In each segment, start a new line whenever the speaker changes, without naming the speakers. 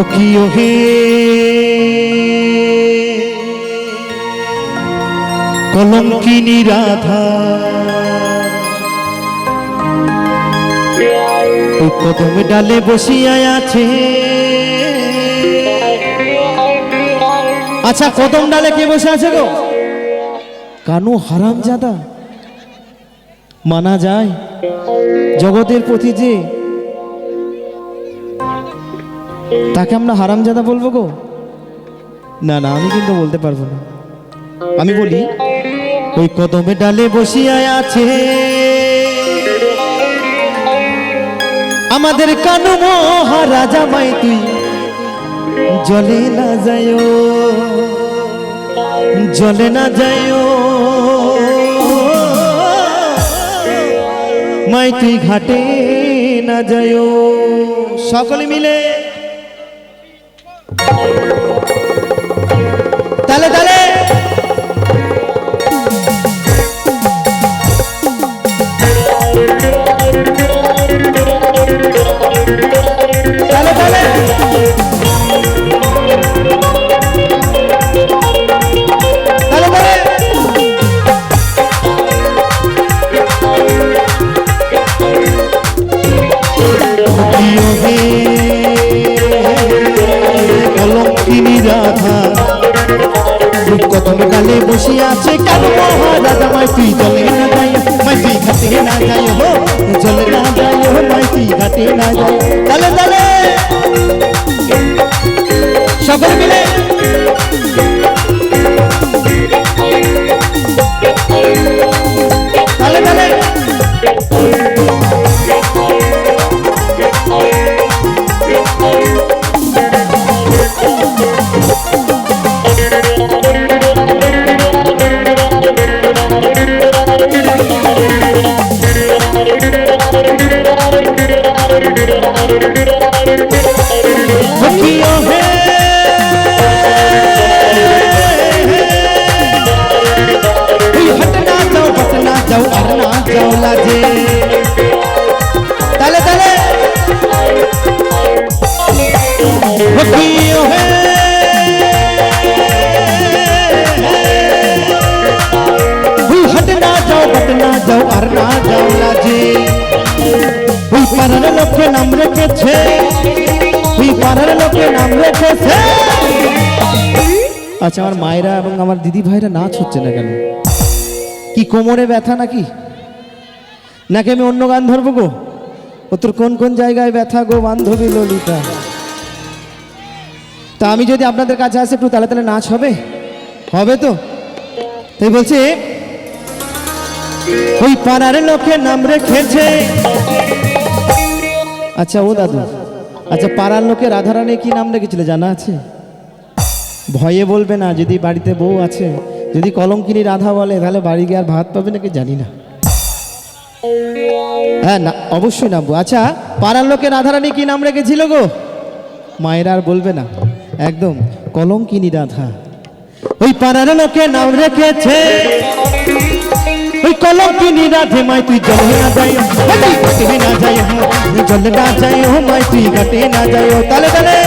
সখিও হে। কলঙ্কিনী রাধা। কদম ডালে বসিয়া আছে। আচ্ছা কদম ডালে কে বসে আছে গো? কানু হারাম জাদা মানা যায়। জগতের প্রতি যে তাকে আমরা হারামজাদা বলব গো? না না, আমি কিন্তু বলতে পারব না। আমি বলি, ওই কদমে ডালে বসিয়া আছে। আমাদের কানু মহারাজা মাই তুই, জলে না যায় জলে না যায় মাই তুই ঘাটে না যায় সকলে মিলে তালে তালে মহারাজা মাই তুই জলে না যায়, মাইতি ঘাটে না যায়, হো জলে না যায়, হো, মাইতি ঘাটে না যাই সখিও হে ওই হট না যাও হট পাড়ার লোকে নাম রেখেছে ওই পাড়ার লোকে নাম রেখেছে। আচ্ছা আমার মায়েরা এবং আমার দিদি ভাইরা নাচ হচ্ছে না কেন? কি কোমরে ব্যথা নাকি? নাকি আমি অন্য গান ধরবো গো? ও তোর কোন কোন জায়গায় ব্যথা গো, বান্ধবী ললিতা? তা আমি যদি আপনাদের কাছে আসি একটু, তাহলে তাহলে নাচ হবে? হবে তো? তাই বলছি, ওই পাড়ার লোকে নাম রেখেছে আচ্ছা ও দাদু। আচ্ছা পাড়ার লোকে রাধারানী কি নাম রেখেছিল? জানা আছে? ভয়ে বলবে না, যদি বাড়িতে বউ আছে, যদি কলঙ্কিনী রাধা বলে, তাহলে বাড়ি গিয়ে আর ভাত পাবে নাকি? জানি না। হ্যাঁ না, অবশ্যই নামবো। আচ্ছা পাড়ার লোকে রাধারানী কি নাম রেখেছিল গো? মায়ের আর বলবে না। একদম, কলঙ্কিনী রাধা। ওই পাড়ার লোকে নাম রেখেছে। ওই কলঙ্কিনী রাধে মাই, তুই জলে না যাই তুই ঘাটে না যাই জলে না যাই, ও মাই, তুই ঘাটে না যাই তালে তালে।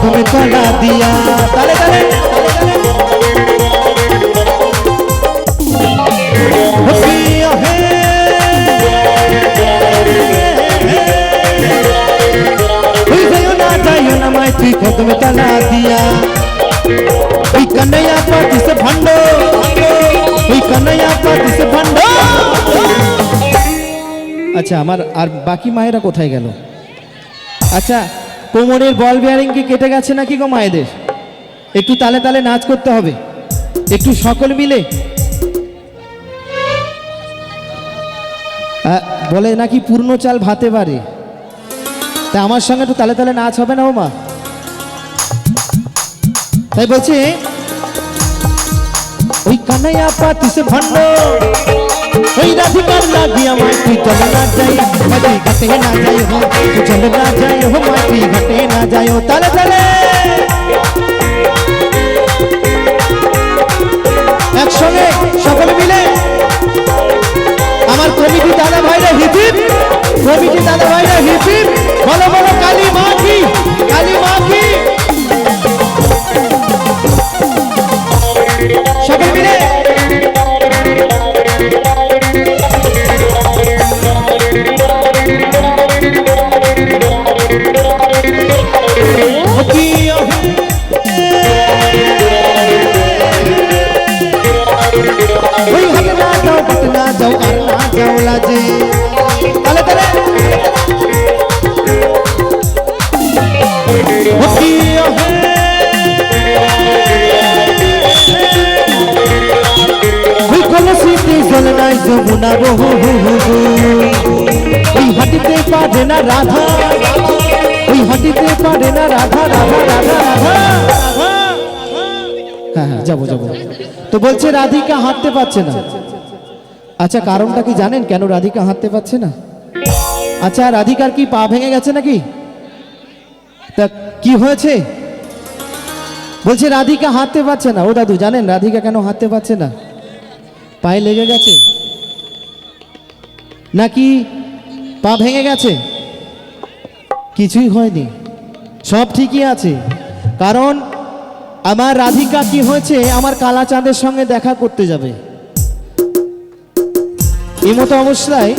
তুই কদমে তলা দিয়া, তালে তালে। তুই কদমে তলা দিয়া। ওই কন্যা পাতি সে ভণ্ড। ওই কন্যা পাতি সে ভণ্ড। আচ্ছা আমার আর বাকি মায়েরা কোথায় গেল? আচ্ছা কোমরের বল বিয়ারিং কি কেটে গেছে নাকি গো মায়েদের? একটু তালে তালে নাচ করতে হবে। একটু সকল মিলে। বলে নাকি পূর্ণ চাল ভাতে পারে তা আমার সঙ্গে একটু তালে তালে নাচ হবে না ও মা? তাই বলছে, ওই কানাইয়া পাতিস ভান্ডার ওই রাধিকার লাগি আমায় তুই চলে না যাই, মাটি ঘাটে না যাই হো, তুই চলে না যাই হো, মাটি ঘাটে না যাই হো তালে তালে একসঙ্গে সকলে মিলে আমার কমিটি দাদা ভাইরা হিপিপ কমিটি দাদা ভাইরা হিপিপ যমুনা বহু ওই হাটিতে পারে না রাধা ওই হাটিতে পারে না রাধা রাধা রাধা রাধা। হ্যাঁ হ্যাঁ যাব যাব। তো বলছে রাধিকা হাঁটতে পারছে না। আচ্ছা কারণটা কি জানেন? কেন রাধিকা হাঁটতে পারছে না? আচ্ছা রাধিকার কি পা ভেঙে গেছে নাকি? তা কি হয়েছে? বলছে রাধিকা হাঁটতে পারছে না। ও দাদু, জানেন রাধিকা কেন হাঁটতে পারছে না? পায়ে লেগে গেছে? নাকি পা ভেঙে গেছে? কিছুই হয়নি। সব ঠিকই আছে। কারণ আমার রাধিকা কি হয়েছে, আমার কালাচাঁদের সঙ্গে দেখা করতে যাবে। এই মতো অবস্থায়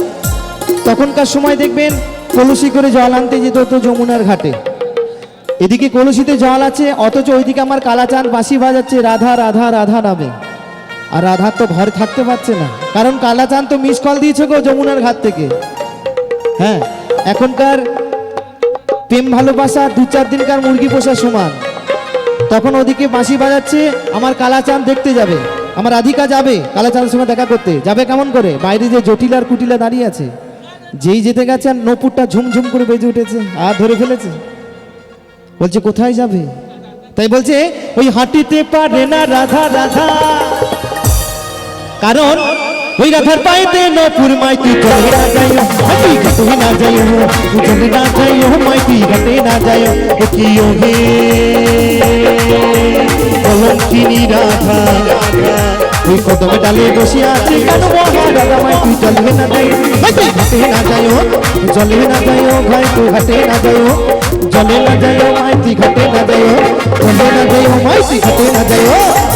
তখনকার সময় দেখবেন কলসি করে জল আনতে যেত তো যমুনার ঘাটে। এদিকে কলসিতে জল আছে, অথচ ওইদিকে আমার কালাচাঁদ বাঁশি বাজাচ্ছে রাধা রাধা রাধা নামে। আর রাধার তো ঘরে থাকতে পারছে না। কারণ কালাচাঁদ তো মিস কল দিয়েছে গো যমুনার ঘাট থেকে। হ্যাঁ এখনকার প্রেম ভালোবাসা দু চার দিনকার মুরগি পোষা সমান। তখন ওদিকে বাঁশি বাজাচ্ছে, আমার কালাচাঁদ দেখতে যাবে। আমার রাধিকা যাবে কালাচাঁদের সঙ্গে দেখা করতে। যাবে কেমন করে? বাইরে যে জটিল আর কুটিলা দাঁড়িয়ে আছে। যেই যেতে গেছে আর নপুরটা ঝুমঝুম করে বেজে উঠেছে, আর ধরে ফেলেছে। বলছে, কোথায় যাবে? তাই বলছে, ওই হাঁটিতে পারে না রাধা রাধা। কারণ ওই রাধার পাইতে নপুর মাইতি চলে না যাই হাঁটি ঘাটে না যাই চলে না যাই মাইতি ঘাটে না যাই ও কি ও হে কলঙ্কিনী রাধা ওই কদমে ডালে বসে আছে কেন রাধা মাইতি চলে না যাই মাইতি ঘাটে না যাই জলে না যাই ভাই তো ঘাটে না যাই জলে না যাই মাইতি ঘাটে না যাই জলে না যাই মাইতি ঘাটে না যাই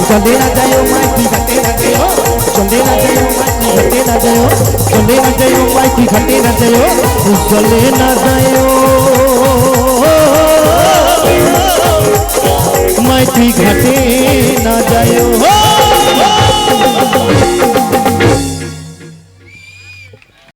জলে না যাই মাইতি ભલે ન જયો વાઈથી ઘટે ન જયો ભલે ન જયો માઈથી ઘટે ન જયો